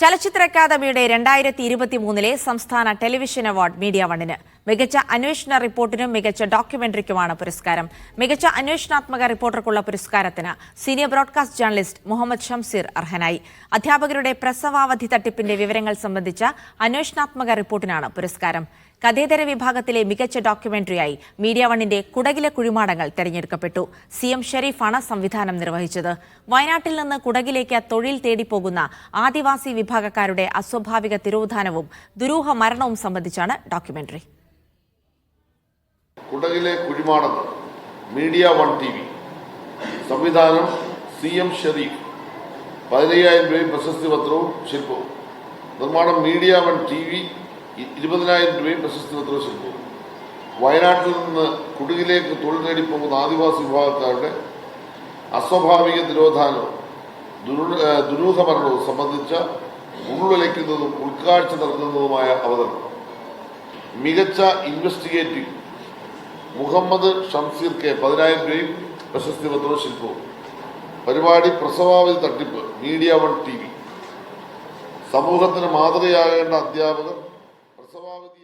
ചലച്ചിത്ര അക്കാദമിയുടെ രണ്ടായിരത്തി ഇരുപത്തി മൂന്നിലെ സംസ്ഥാന ടെലിവിഷൻ അവാർഡ് മീഡിയ വണ്ണിന്. മികച്ച അന്വേഷണ റിപ്പോർട്ടിനും മികച്ച ഡോക്യുമെന്ററിക്കുമാണ് പുരസ്കാരം. മികച്ച അന്വേഷണാത്മക റിപ്പോർട്ടർക്കുള്ള പുരസ്കാരത്തിന് senior broadcast journalist Muhammad Shamseer അർഹനായി. അധ്യാപകരുടെ പ്രസവാവധി തട്ടിപ്പിന്റെ വിവരങ്ങൾ സംബന്ധിച്ച അന്വേഷണാത്മക റിപ്പോർട്ടിനാണ് പുരസ്കാരം. കഥേതര വിഭാഗത്തിലെ മികച്ച ഡോക്യുമെന്ററിയായി മീഡിയ വണ്ണിന്റെ കുടകിലെ കുഴിമാടങ്ങൾ തെരഞ്ഞെടുക്കപ്പെട്ടു. സി എം ഷെരീഫാണ് സംവിധാനം നിർവഹിച്ചത്. വയനാട്ടിൽ നിന്ന് കുടകിലേക്ക് തൊഴിൽ തേടിപ്പോകുന്ന ആദിവാസി വിഭാഗക്കാരുടെ അസ്വാഭാവിക തിരോധാനവും ദുരൂഹ മരണവും സംബന്ധിച്ചാണ് ഡോക്യുമെന്ററി. കുടകിലെ കുഴിമാടത്ത് മീഡിയ വൺ ടി വി. സംവിധാനം സി എം ഷെരീഫ് പതിനയ്യായിരം രൂപയും പ്രശസ്തി പത്രവും ശില്പവും. നിർമ്മാണം മീഡിയ വൺ ടി വി ഇരുപതിനായിരം രൂപയും പ്രശസ്തി പത്രവും ശില്പവും. വയനാട്ടിൽ നിന്ന് കുടുകിലേക്ക് തൊഴിൽ നേടി പോകുന്ന ആദിവാസി വിഭാഗക്കാരുടെ അസ്വാഭാവിക നിരോധാനവും ദുരൂഹമരണവും സംബന്ധിച്ച ഉള്ളുലയ്ക്കുന്നതും ഉൾക്കാഴ്ച നൽകുന്നതുമായ അവതരണം. മികച്ച ഇൻവെസ്റ്റിഗേറ്റീവ് മുഹമ്മദ് ഷംസീർ കെ പതിനായിരം രൂപയും പ്രശസ്തി പത്രവും ശില്പവും. പരിപാടി പ്രസവാവധി തട്ടിപ്പ് മീഡിയ വൺ ടി വി. സമൂഹത്തിന് മാതൃകയാകേണ്ട അധ്യാപകർ പ്രസവാവധി